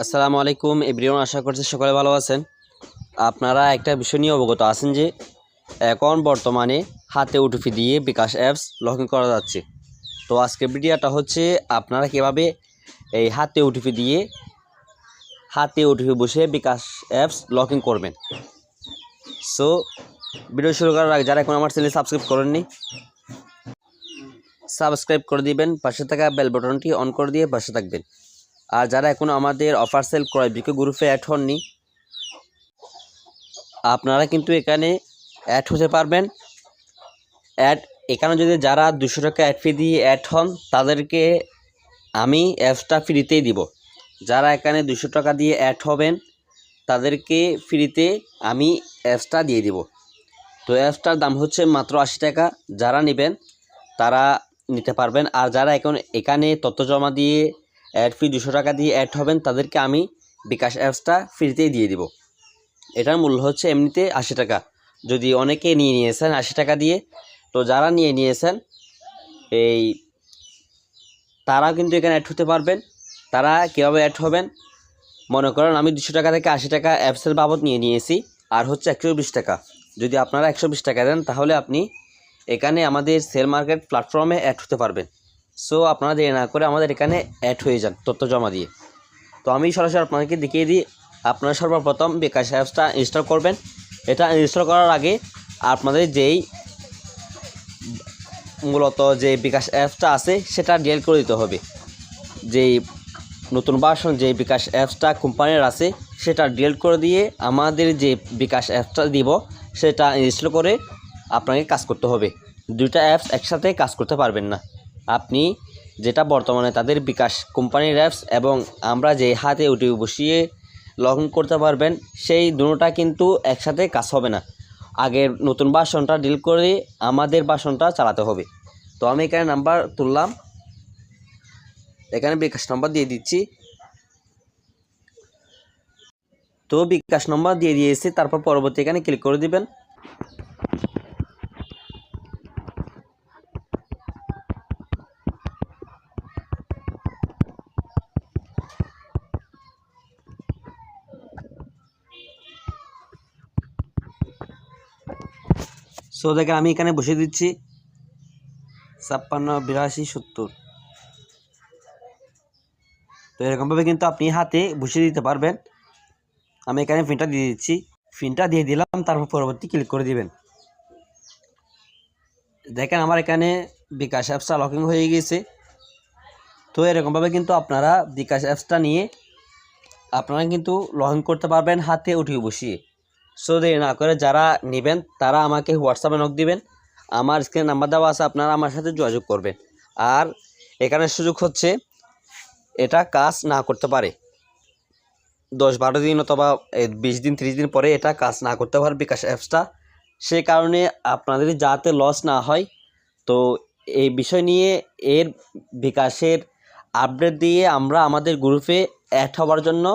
আসসালামু আলাইকুম, এভরিওয়ান, আশা করছি সকলে ভালো আছেন। আপনারা একটা বিষয় নিয়ে অবগত আছেন যে, এখন বর্তমানে হাতে ওটিপি দিয়ে বিকাশ অ্যাপস লগ করা যাচ্ছে। তো আজকের ভিডিওটা হচ্ছে, আপনারা কীভাবে এই হাতে ওটিপি দিয়ে, হাতে ওটিপি বসে বিকাশ অ্যাপস লগ করবেন। সো ভিডিও শুরু করার আগে যারা এখন আমার চ্যানেল সাবস্ক্রাইব করেননি সাবস্ক্রাইব করে দিবেন, পাশে থাকা বেল বাটনটি অন করে দিয়ে পাশে থাকবেন। আর যারা এখনও আমাদের অফার সেল ক্রয় বিক্রয় গ্রুপে অ্যাড হননি, আপনারা কিন্তু এখানে অ্যাড হতে পারবেন। অ্যাড এখানে যদি যারা দুশো টাকা অ্যাড ফি দিয়ে অ্যাড হন, তাদেরকে আমি অ্যাপসটা ফ্রিতেই দিব। যারা এখানে দুশো টাকা দিয়ে অ্যাড হবেন, তাদেরকে ফ্রিতে আমি অ্যাপসটা দিয়ে দিব। তো অ্যাপসটার দাম হচ্ছে মাত্র আশি টাকা। যারা নেবেন, তারা নিতে পারবেন। আর যারা এখন এখানে তথ্য জমা দিয়ে অ্যাড ফি দুশো টাকা দিয়ে অ্যাড হবেন, তাদেরকে আমি বিকাশ অ্যাপসটা ফ্রিতেই দিয়ে দিব। এটার মূল্য হচ্ছে এমনিতে আশি টাকা। যদি অনেকে নিয়ে নিয়েছেন আশি টাকা দিয়ে, তো যারা নিয়ে নিয়েছেন, এই তারা কিন্তু এখানে অ্যাড হতে পারবেন। তারা কীভাবে অ্যাড হবেন? মনে করেন আমি দুশো টাকা থেকে আশি টাকা অ্যাপসের বাবদ নিয়ে নিয়েছি, আর হচ্ছে একশো বিশ টাকা। যদি আপনারা একশো বিশ টাকা দেন, তাহলে আপনি এখানে আমাদের সেল মার্কেট প্ল্যাটফর্মে অ্যাড হতে পারবেন। সো আপনারা দেরি না করে আমাদের এখানে অ্যাড হয়ে যান, তথ্য জমা দিয়ে। তো আমি সরাসরি আপনাদেরকে দেখিয়ে দিই, আপনারা সর্বপ্রথম বিকাশ অ্যাপসটা ইনস্টল করবেন। এটা ইনস্টল করার আগে আপনাদের যেই মূলত যে বিকাশ অ্যাপসটা আছে, সেটা ডিল করে দিতে হবে। যেই নতুন ভার্সন যে বিকাশ অ্যাপসটা কোম্পানির আছে, সেটা ডিল করে দিয়ে আমাদের যে বিকাশ অ্যাপসটা দিব, সেটা ইনস্টল করে আপনাকে কাজ করতে হবে। দুইটা অ্যাপস একসাথে কাজ করতে পারবেন না। আপনি যেটা বর্তমানে তাদের বিকাশ কোম্পানির অ্যাপস এবং আমরা যে হাতে ওটিপি বসিয়ে লগ করতে পারবেন, সেই দুটোটা কিন্তু একসাথে কাজ হবে না। আগের নতুন বাসনটা ডিল করে আমাদের বাসনটা চালাতে হবে। তো আমি এখানে নাম্বার তুললাম। এখানে বিকাশ নম্বর দিয়ে দিচ্ছি। তো বিকাশ নম্বর দিয়ে দিয়েছি, তারপর পরবর্তী এখানে ক্লিক করে দিবেন। সো দেখেন আমি এখানে বসে দিচ্ছি ছাপ্পান্ন, বিরাশি, সত্তর। তো এরকমভাবে কিন্তু আপনি হাতে বসিয়ে দিতে পারবেন। আমি এখানে ফিনটা দিয়ে দিচ্ছি। ফিনটা দিয়ে দিলাম, তারপর পরবর্তী ক্লিক করে দিবেন। দেখেন আমার এখানে বিকাশ অ্যাপসটা লকিং হয়ে গিয়েছে। তো এরকমভাবে কিন্তু আপনারা বিকাশ অ্যাপসটা নিয়ে আপনারা কিন্তু লগ করতে পারবেন হাতে উঠিয়ে বসিয়ে। সো দেরি না করে যারা নেবেন, তারা আমাকে হোয়াটসঅ্যাপে নক দিবেন। আমার স্ক্রিনে নাম্বার দেওয়া আছে, আপনারা আমার সাথে যোগাযোগ করবেন। আর এখানে সুযোগ হচ্ছে, এটা কাজ না করতে পারে। দশ বারো দিন অথবা বিশ দিন, ত্রিশ দিন পরে এটা কাজ না করতে পারে বিকাশ অ্যাপসটা। সে কারণে আপনাদের যাতে লস না হয়, তো এই বিষয় নিয়ে এর বিকাশের আপডেট দিয়ে আমরা আমাদের গ্রুপে অ্যাড হওয়ার জন্য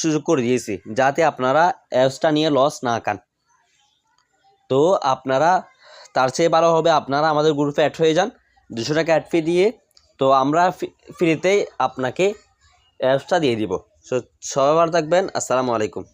সুযোগ করে দিয়েছি, যাতে আপনারা অ্যাপসটা নিয়ে লস না খান। তো আপনারা, তার চেয়ে ভালো হবে আপনারা আমাদের গ্রুপে অ্যাড হয়ে যান, দুশো টাকা অ্যাড ফি দিয়ে, তো আমরা ফ্রিতেই আপনাকে অ্যাপসটা দিয়ে দিব। সো সবাই ভালো থাকবেন, আসসালামু আলাইকুম।